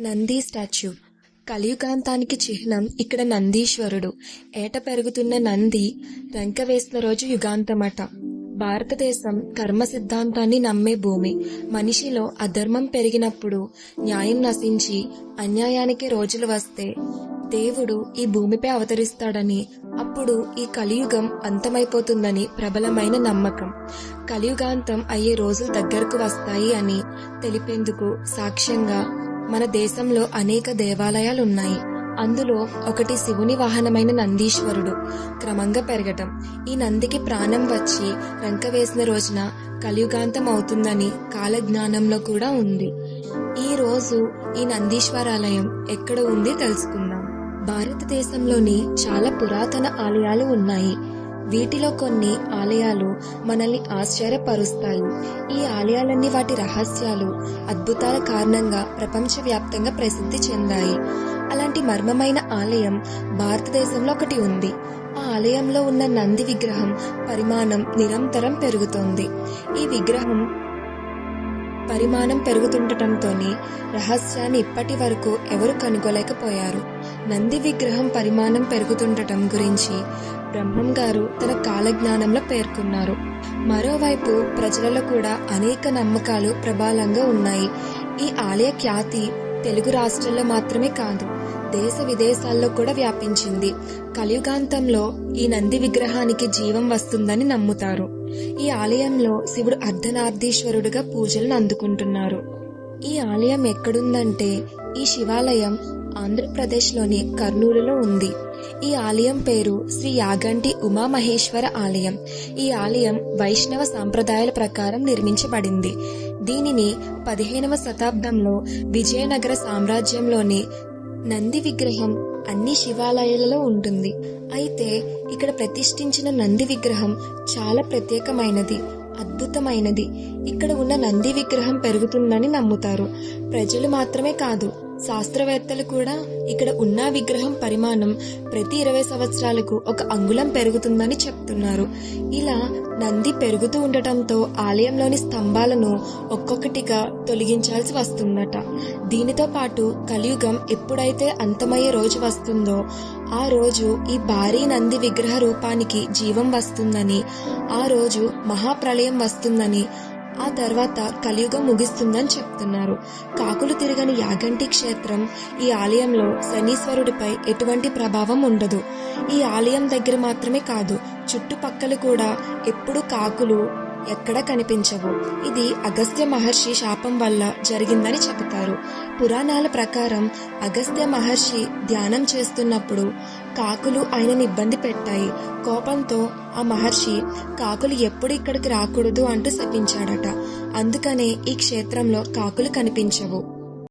Nandi statue. కలియుగాంతానికి చిహ్నం ఇక్కడ నందీశ్వరుడు. ఏట పెరుగుతున్న నంది రంక వేసిన రోజు యుగాంతమట. భారతదేశం కర్మ సిద్ధాంతాన్ని నమ్మే భూమి. మనిషిలో అధర్మం పెరిగినప్పుడు న్యాయం నశించి అన్యాయానికి రోజులు వస్తే దేవుడు ఈ భూమిపై అవతరిస్తాడని అప్పుడు ఈ కలియుగం అంతమైపోతుందని ప్రబలమైన నమ్మకం. కలియుగాంతం అయ్యే రోజులు దగ్గరకు వస్తాయి అని తెలిపేందుకు సాక్ష్యంగా మన దేశంలో అనేక దేవాలయాలు ఉన్నాయి అందులో ఒకటి శివుని వాహనమైన నందీశ్వరుడు. క్రమంగా పెరగటం. ఈ నందికి ప్రాణం వచ్చి రంక వేసిన రోజున కలియుగాంతం అవుతుందని కాలజ్ఞానంలో కూడా ఉంది. ఈ రోజు ఈ నందీశ్వరాలయం ఎక్కడ ఉంది తెలుసుకుందాం. భారతదేశంలోని చాలా పురాతన ఆలయాలు ఉన్నాయి. వీటిలో కొన్ని ఆలయాలు మనల్ని ఆశ్చర్యపరుస్తాయి. ఈ ఆలయాలన్నీ వాటి రహస్యాలు అద్భుతాల కారణంగా ప్రపంచవ్యాప్తంగా ప్రసిద్ధి చెందాయి. అలాంటి మర్మమైన ఆలయం భారతదేశంలో ఒకటి ఉంది. ఆ ఆలయంలో ఉన్న నంది విగ్రహం పరిమాణం నిరంతరం పెరుగుతోంది. ఈ విగ్రహం పరిమాణం పెరుగుతుండటంతోనే రహస్యాన్ని ఇప్పటి వరకు ఎవరు కనుగొలేకపోయారు. నంది విగ్రహం పరిమాణం పెరుగుతుండటం గురించి బ్రహ్మం గారు తన కాలజ్ఞానంలో పేర్కొన్నారు. మరోవైపు ప్రజలలో కూడా అనేక నమ్మకాలు ప్రబలంగా ఉన్నాయి. ఈ ఆలయ ఖ్యాతి తెలుగు రాష్ట్రాల్లో మాత్రమే కాదు దేశ విదేశాల్లో కూడా వ్యాపించింది. కలియుగాంతంలో ఈ నంది విగ్రహానికి జీవం వస్తుందని నమ్ముతారు. ఈ ఆలయంలో శివుడు అర్ధనార్ధీశ్వరుడుగా పూజలను అందుకుంటున్నారు. ఈ ఆలయం ఎక్కడుందంటే ఈ శివాలయం ఆంధ్రప్రదేశ్లోని కర్నూలులో ఉంది. ఈ ఆలయం పేరు శ్రీ యాగంటి ఉమామహేశ్వర ఆలయం. ఈ ఆలయం వైష్ణవ సాంప్రదాయాల ప్రకారం నిర్మించబడింది. దీనిని పదిహేనవ శతాబ్దంలో విజయనగర సామ్రాజ్యంలోని నంది విగ్రహం అన్ని శివాలయాలలో ఉంటుంది. అయితే ఇక్కడ ప్రతిష్ఠించిన నంది విగ్రహం చాలా ప్రత్యేకమైనది. అద్భుతమైనది. ఇక్కడ ఉన్న నంది విగ్రహం పెరుగుతుందని నమ్ముతారు. ప్రజలు మాత్రమే కాదు శాస్త్రవేత్తలు కూడా ఇక్కడ ఉన్న విగ్రహం పరిమాణం ప్రతి ఇరవై సంవత్సరాలకు ఒక అంగుళం పెరుగుతుందని చెప్తున్నారు. ఇలా నంది పెరుగుతూ ఉండటంతో ఆలయంలోని స్తంభాలను ఒక్కొక్కటిగా తొలగించాల్సి వస్తుందట. దీనితో పాటు కలియుగం ఎప్పుడైతే అంతమయ్యే రోజు వస్తుందో ఆ రోజు ఈ భారీ నంది విగ్రహ రూపానికి జీవం వస్తుందని ఆ రోజు మహాప్రళయం వస్తుందని ఆ తర్వాత కలియుగం ముగిస్తుందని చెప్తున్నారు. కాకులు తిరగని యాగంటి క్షేత్రం ఈ ఆలయంలో శనీశ్వరుడిపై ఎటువంటి ప్రభావం ఉండదు. ఈ ఆలయం దగ్గర మాత్రమే కాదు చుట్టుపక్కల కూడా ఎప్పుడు కాకులు ఎక్కడ కనిపించవు. ఇది అగస్త్య మహర్షి శాపం వల్ల జరిగిందని చెబుతారు. పురాణాల ప్రకారం అగస్త్య మహర్షి ధ్యానం చేస్తున్నప్పుడు కాకులు ఆయనని ఇబ్బంది పెట్టాయి. కోపంతో ఆ మహర్షి కాకులు ఎప్పుడు ఇక్కడికి రాకూడదు అంటూ శపించాడట. అందుకనే ఈ క్షేత్రంలో కాకులు కనిపించవు.